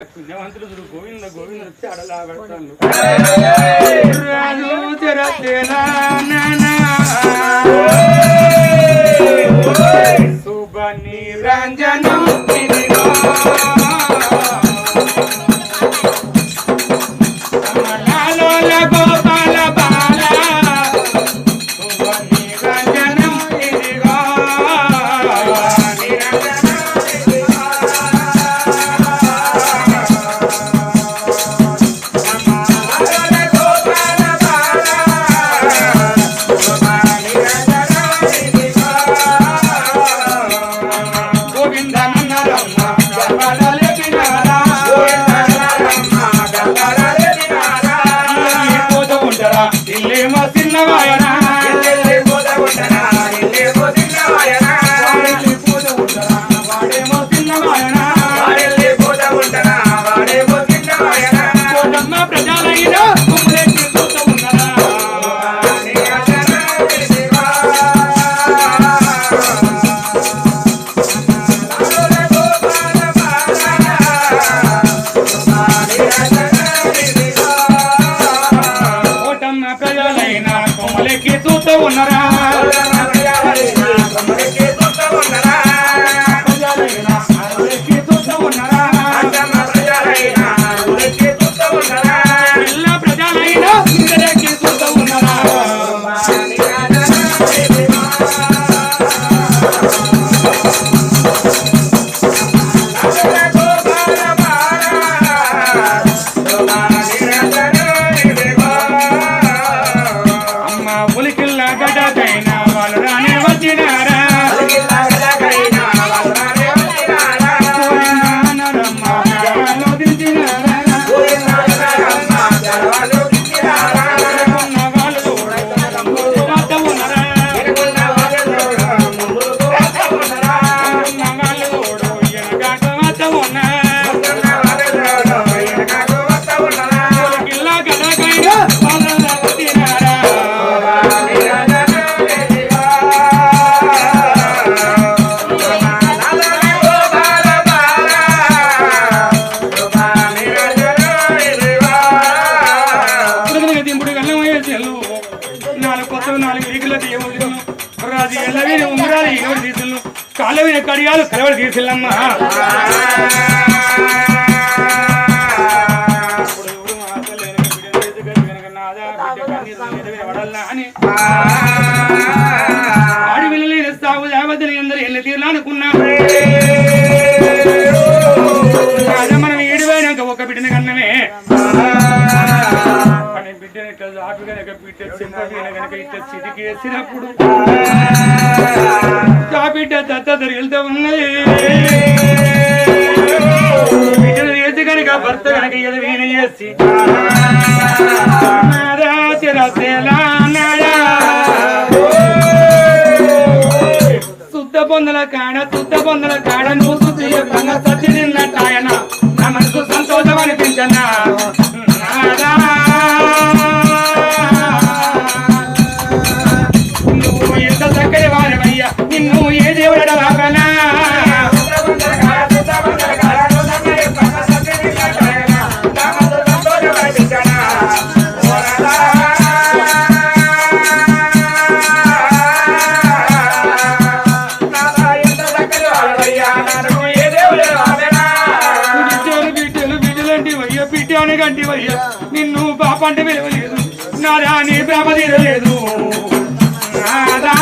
పుణ్యవంతులు గోవింద గోవింద వచ్చి అడలా పెడతాను రాజు జరతేలా నానా. శుభ నిరంజనం ఇల్లేమో చిన్నవాయనా ఉన్నరా? ప్రజలైనా కుమ్ములెక్కి చూస్తూ ఉన్నరా? కడియాలు కలవలు తీసిల్లమ్మా. అడవిలో సాగు దేవతలు ఎందరు ఎన్ని తీర్లు అనుకున్నా కనుక బిడ్డ సింపడిన కనుక ఇట్లా చిటికి వేసినప్పుడు ఆ బిడ్డ దత్త వెళ్తూ ఉన్నది కనుక భర్త కనుక చేసి. శుద్ధ పొందల కాడ శుద్ధ పొందల కాడ నువ్వు శుద్ధి సత్య తిన్నట్టాయన నా మనసు సంతోషం అనిపించనా నిన్ను పాప అంటే విలువలేదు నాదా నీ ప్రేమ తీరలేదు. నాదా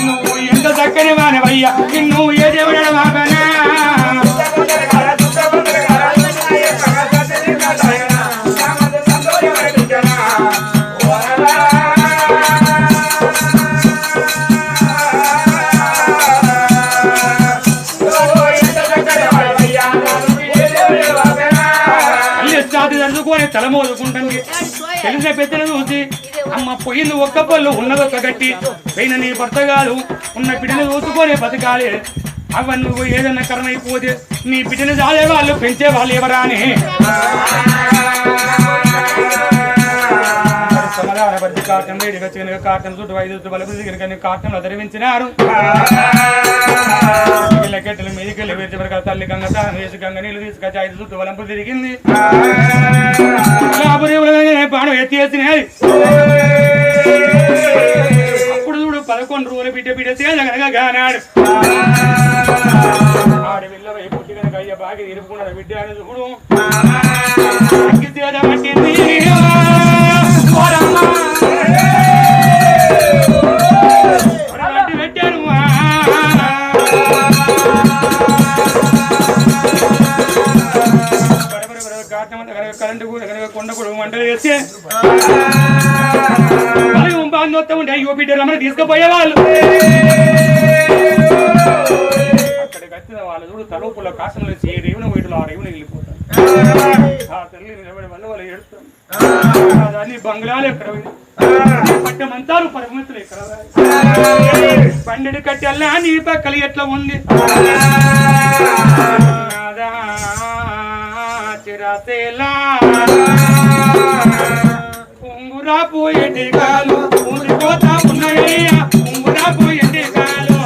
నువ్వు ఎంత చక్కని వానవయ్యా నిన్ను ఏ దేవుడ తలమోదుకుంటుంది తెలిసిన పెద్దలు చూసి అమ్మ పొయ్యింది ఒక్క పళ్ళు ఉన్నది ఒక్క గట్టి. పైన నీ భర్తగాలు ఉన్న బిడ్డను చూసుకొని బతకాలి. అవ నువ్వు ఏదన్నా కర్మ అయిపోతే నీ బిడ్డను చాలే వాళ్ళు పెంచే వాళ్ళు ఎవరా అని. ఆధారపరిచి కాటం వేడిగా చిన్న కాటం చుట్టూ ఐదు చుట్టూ బలపు దిగిన కాటంలో ధరించినారు కెట్టెలు మీదికెళ్ళి వేసి వరకు తల్లి గంగ తాను వేసి గంగ నీళ్ళు తీసుకొచ్చి ఐదు చుట్టూ వలంపు తిరిగింది. పాడు ఎత్తేసినది అప్పుడు చూడు పదకొండు రోజులు బిడ్డ బిడ్డ తేజగనగా గానాడు. ఆడి విల్ల పుట్టి కనుక అయ్య బాగా ఇరుపుకున్నాడు బిడ్డ అని చూడు. అగ్గి తేజ పట్టింది. కూడా వంటలు చేస్తే మరి బాగా ఉంటే అయ్యో బిడ్డ తీసుకుపోయేవాళ్ళు అక్కడికి వచ్చిన వాళ్ళు చూడు తలుపుల కాసంలో ఏ రేవున వీటిలో ఆ రేవున వెళ్ళిపోతారు. ఆ తల్లి నిలబడి వల్ల వాళ్ళు ఏడుతారు దాన్ని బంగ్లాలు ఎక్కడ పట్టమంతారు పరమతులు ఎక్కడ పండిడి కట్టెల్లా నీ పక్కలు ఎట్లా ఉంది? నాదా చిరాసేలా ఉంగురా పోయేటి కాలు ఊరిపోతా ఉన్నాయ్యా ఉంగురా పోయేటి కాలు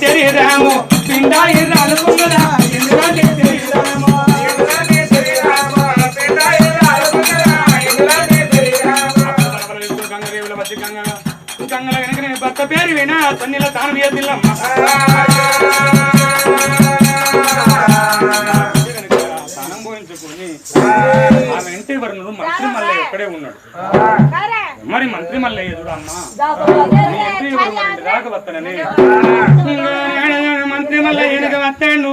శరీరము పిండాయి వినా ತಾನು ಬಿಯದಿಲ್ಲ వేదిల్లమ్మ ఆమె ఇంటి వరుణుడు మంత్రి మల్లయ్య ఇక్కడే ఉన్నాడు. మరి మంత్రి మల్లయ్య చూడమ్మా అమ్మ? మంత్రి మల్లయ్య వెనక వస్తాడు.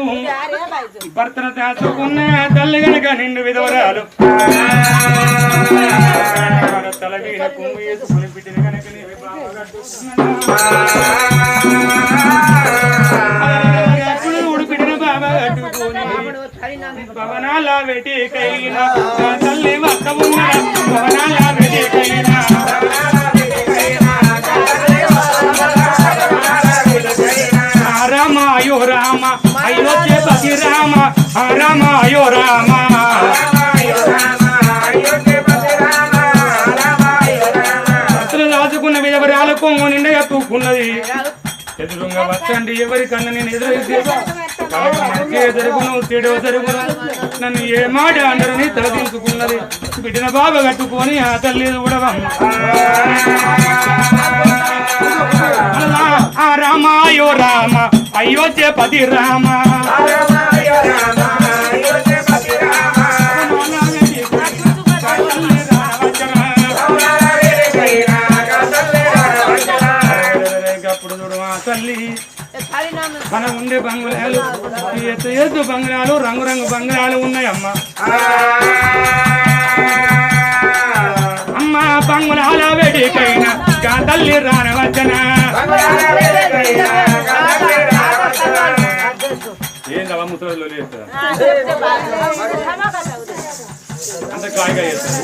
భర్తను దాచుకున్న తల్లి గనక నిండు విధవరాలు. తల వీణ వేసుకుని బిడ్డని ఉడిపిడిన బాబా భవనాల తల్లి ఉన్న భవనాల రామ అయో రామ అయోధ్య పతి రామ రామ. కొంగు నిండా ఎత్తుకున్నది. ఎదురుగా వచ్చండి ఎవరికన్నా నేను ఎదురైతే మంచి జరుగును చెడు జరుగును నన్ను ఏ మాట అందరని తలదించుకున్నది బిడ్డన బాబు కట్టుకొని ఆ తల్లి చూడవమ్మ రామాయో రామ అయ్యో రామ. తల్లి మన ఉండే బంగ్లాలు ఎత్తు ఎత్తు బంగ్లాలు రంగు రంగు బంగ్లాలు ఉన్నాయమ్మ. అమ్మ బంగ్లాల వేడికైనా గా తల్లి రానవచ్చన ఏందవా ముసలిలో లేదు అంత కాయగా చేస్తారు.